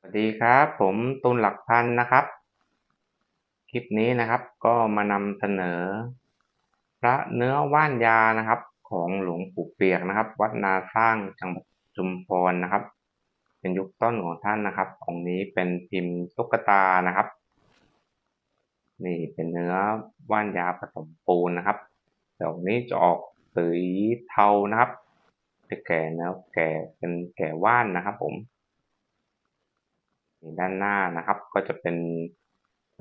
สวัสดีครับ ผมตุลหลักพันนะครับ คลิปนี้นะครับก็มานำเสนอ พระเนื้อว่านยานะครับ ของหลวงปู่เปียกนะครับ วัดนาสร้างจังหวัดชุมพรนะครับ เป็นยุคต้นของท่านนะครับ องค์นี้เป็นพิมพ์ตุ๊กตานะครับ นี่เป็นเนื้อว่านยาผสมปูนนะครับแต่องนี้จะออกสีเทานะครับจะแก่นื้อแก่เป็นแก่ว่านนะครับผม ด้านหน้านะครับ ก็จะเป็น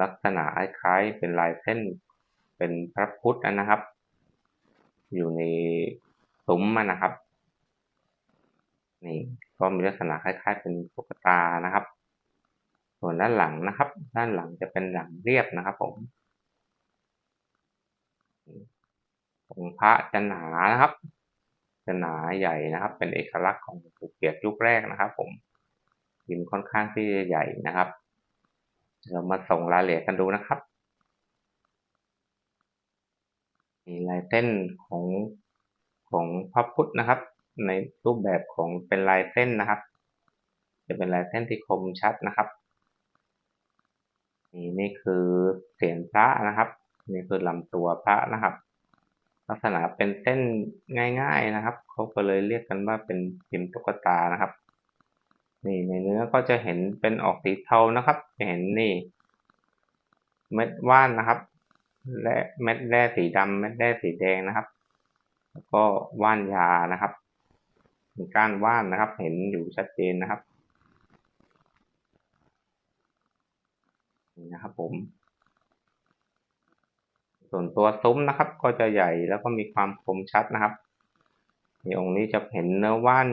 ลักษณะคล้ายเป็นลายเส้น เป็นพระพุทธนะครับ อยู่ในซุ้มนะครับ นี่ก็มีลักษณะคล้าย ๆ เป็นตุ๊กตานะครับ ส่วนด้านหลังนะครับ ด้านหลังจะเป็นหลังเรียบนะครับ ผมองค์พระจะหนานะครับจะหนาใหญ่นะครับ เป็นเอกลักษณ์ของปู่เปียกยุคแรกนะครับ ผม พิมค่อนข้างที่ใหญ่นะครับ เรามาส่งรายละเอียดกันดูนะครับมีลายเส้นของของพระพุทธนะครับ ในรูปแบบของเป็นลายเส้นนะครับ จะเป็นลายเส้นที่คมชัดนะครับนี่นี่คือเสียงพระนะครับนี่คือลำตัวพระนะครับ ลักษณะเป็นเส้นง่าย ๆนะครับเขาก็เลยเรียกกันว่าเป็นพิมพ์ตุ๊กตานะครับ นี่ในเนื้อก็จะเห็นเป็นออกสีเทานะครับจะเห็นนี่ เม็ดว่านนะครับ และเม็ดแร่สีดำเม็ดแร่สีแดงนะครับ แล้วก็ว่านยานะครับมีก้านว่านนะครับ เห็นอยู่ชัดเจนนะครับนี่นะครับผม ส่วนตัวซุ้มนะครับ ก็จะใหญ่แล้วก็มีความคมชัดนะครับในองค์นี้จะเห็นเนื้อว่าน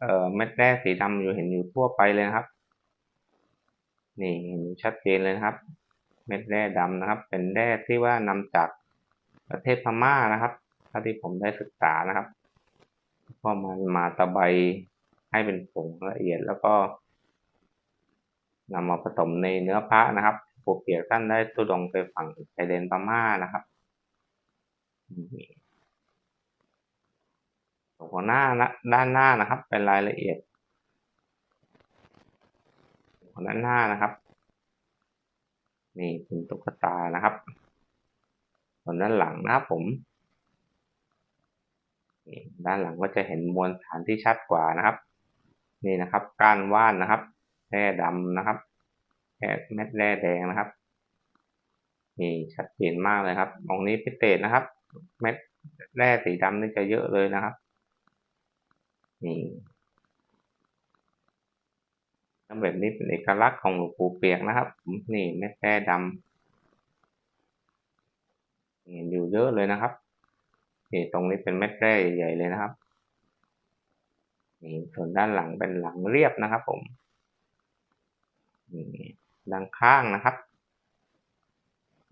เอ่อเม็ดแร่สีดำอยู่เห็นอยู่ทั่วไปเลยนะครับ นี่เห็นชัดเจนเลยนะครับ เม็ดแร่ดำนะครับ เป็นแร่ที่ว่านำจากประเทศพม่านะครับเท่าที่ผมได้ศึกษานะครับก็มันมาตะไบให้เป็นผงละเอียดแล้วก็นำมาผสมในเนื้อพระนะครับปูเปียกท่านได้ตุดงไปฝั่งชายแดนพม่านะครับ ของหน้าด้านหน้านะครับ เป็นรายละเอียดของด้านหน้านะครับ นี่เป็นตุ๊กตานะครับส่วนด้านหลังนะครับผมนี่ด้านหลังก็จะเห็นมวลฐานที่ชัดกว่านะครับ นี่นะครับ ก้านว่านนะครับแร่ดำนะครับแร่เม็ดแร่แดงนะครับนี่ชัดเจนมากเลยครับตรงนี้พิเศษนะครับ เม็ดแร่สีดำนี่จะเยอะเลยนะครับ นี่น้ำแบบนี้เป็นเอกลักษณ์ของหลวงปู่เปียกนะครับ นี่เม็ดแร่ดำเห็นอยู่เยอะเลยนะครับนี่ตรงนี้เป็นเม็ดแร่ใหญ่เลยนะครับนี่ส่วนด้านหลังเป็นหลังเรียบนะครับ ผมนี่ด้านข้างนะครับ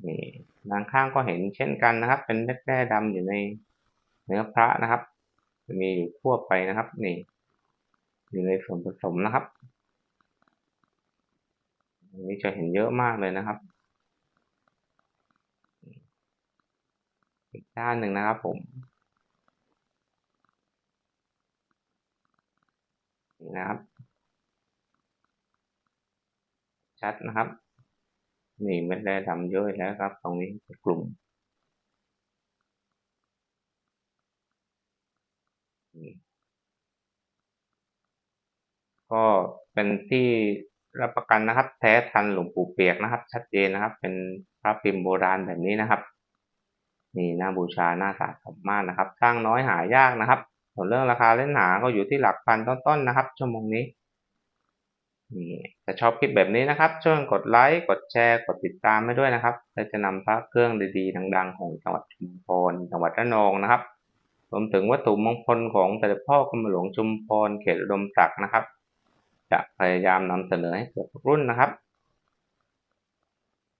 นี่ด้านข้างก็เห็นเช่นกันนะครับ เป็นเม็ดแร่ดำอยู่ในเนื้อพระนะครับ มีอยู่ทั่วไปนะครับนี่อยู่ในส่วนผสมนะครับอันนี้จะเห็นเยอะมากเลยนะครับ อีกด้านหนึ่งนะครับผมนี่นะครับ ชัดนะครับ นี่เม็ดแร่ดำเยอะแล้วครับ ตรงนี้กลุ่ม ก็เป็นที่รับประกันนะครับ แท้ทันหลวงปู่เปียกนะครับ ชัดเจนนะครับ เป็นพระพิมพ์โบราณแบบนี้นะครับนี่หน่าบูชาน่าสะสมมากนะครับ สร้างน้อยหายากนะครับส่วนเรื่องราคาเล่นหาก็อยู่ที่หลักพันต้นๆนะครับ ชั่วโมงนี้นี่ถ้าชอบคลิปแบบนี้นะครับ ช่วยกดไลค์กดแชร์กดติดตามให้ด้วยนะครับและจะนำพระเครื่องดีๆ ดัง ๆ ของจังหวัดชุมพรจังหวัดระนองนะครับรวมถึงวัตถุมงคลของแต่พ่อกรมหลวงชุมพรเขตอุดมศักดิ์นะครับ จะพยายามนำเสนอให้เกิดรุ่นนะครับ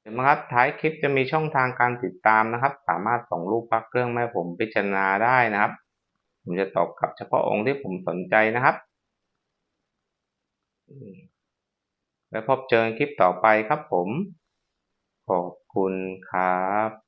เห็นไหมครับท้ายคลิปจะมีช่องทางการติดตามนะครับ สามารถส่งรูปพักเครื่องแม่ผมพิจารณาได้นะครับ ผมจะตอบกลับเฉพาะองค์ที่ผมสนใจนะครับแล้วพบเจอคลิปต่อไปครับผม ขอบคุณครับ